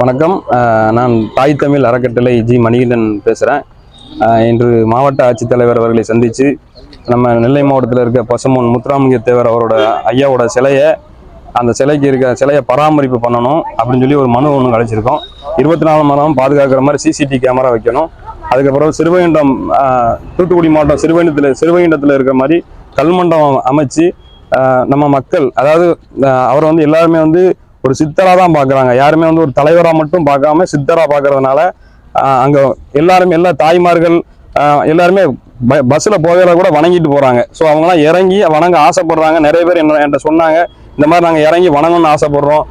வணக்கம். நான் தாய் தமிழ் அறக்கட்டளை ஜி மணிகண்டன் பேசுகிறேன் இன்று மாவட்ட ஆட்சித்தலைவர் அவர்களை சந்தித்து நம்ம நெல்லை மாவட்டத்தில் இருக்க பசுமன் முத்துராமலிங்க தேவர் அவரோட ஐயாவோட சிலையை அந்த சிலைக்கு இருக்க சிலையை பராமரிப்பு பண்ணணும் அப்படின்னு சொல்லி ஒரு மனு ஒன்று அழைச்சிருக்கோம் இருபத்தி நாலு மணி நேரம் பாதுகாக்கிற மாதிரி சிசிடிவி கேமரா வைக்கணும். அதுக்கப்புறம் சிறுவைகுண்டம் தூத்துக்குடி மாவட்டம் சிறுவைண்டத்தில் சிறுவைகுண்டத்தில் இருக்கிற மாதிரி கல்மண்டபம் அமைச்சு நம்ம மக்கள் அதாவது அவர் அவரை வந்து எல்லாருமே வந்து ஒரு சித்தராக தான் பார்க்குறாங்க யாருமே வந்து ஒரு தலைவராக மட்டும் பார்க்காம சித்தராக பார்க்கறதுனால அங்கே எல்லாருமே எல்லா தாய்மார்கள் எல்லாருமே ப பஸ்ஸில் போகையில கூட வணங்கிட்டு போகிறாங்க ஸோ அவங்களாம் இறங்கி வணங்க ஆசைப்படுறாங்க. நிறைய பேர் என்ன என்கிட்ட சொன்னாங்க இந்த மாதிரி நாங்கள் இறங்கி வணங்கணும்னு ஆசைப்படுறோம்.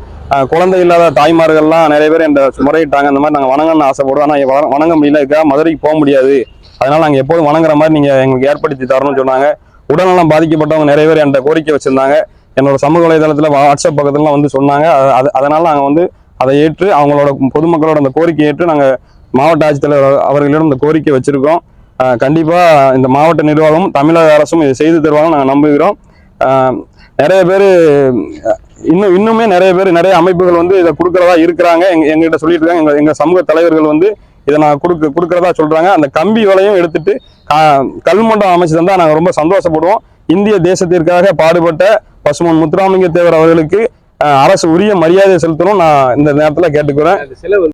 குழந்தை இல்லாத தாய்மார்கள்லாம் நிறைய பேர் என்கிட்ட முறையிட்டாங்க. இந்த மாதிரி நாங்கள் வணங்கணும்னு ஆசைப்படுறோம். ஆனால் வணங்க முடியல. இதுக்காக மதுரைக்கு போக முடியாது. அதனால் நாங்கள் எப்போதும் வணங்குற மாதிரி நீங்கள் எங்களுக்கு ஏற்படுத்தி தரணும்னு சொன்னாங்க. உடல்நலம் பாதிக்கப்பட்டவங்க நிறைய பேர் என்கிட்ட கோரிக்கை வச்சுருந்தாங்க. என்னோட சமூக வலைதளத்தில் வாட்ஸ்அப் பக்கத்துலலாம் வந்து சொன்னாங்க. அது- அது நாங்கள் வந்து அதை ஏற்று அவங்களோட பொதுமக்களோட அந்த கோரிக்கையை ஏற்று நாங்கள் மாவட்ட ஆட்சித்தலைவர் அவர்களிடம் இந்த கோரிக்கை வச்சுருக்கோம். கண்டிப்பாக இந்த மாவட்ட நிர்வாகமும் தமிழக அரசும் இதை செய்து தருவாங்க நாங்கள் நம்புகிறோம். நிறைய பேர் இன்னும் இன்னுமே நிறைய பேர் நிறைய அமைப்புகள் வந்து இதை கொடுக்குறதா இருக்கிறாங்க. எங்க எங்ககிட்ட சொல்லிட்டு இருக்காங்க. எங்கள் எங்கள் சமூக தலைவர்கள் வந்து இதை நான் கொடுக்க கொடுக்குறதா சொல்கிறாங்க அந்த கம்பி வலையும் எடுத்துட்டு கல்மண்டம் அமைச்சு தந்தால் நாங்கள் ரொம்ப சந்தோஷப்படுவோம். இந்திய தேசத்திற்காக பாடுபட்ட பசுமன் முத்துராமலிங்க தேவர் அவர்களுக்கு அரசு உரிய மரியாதை செலுத்தணும் நான் இந்த நேரத்தில் கேட்டுக்கிறேன்.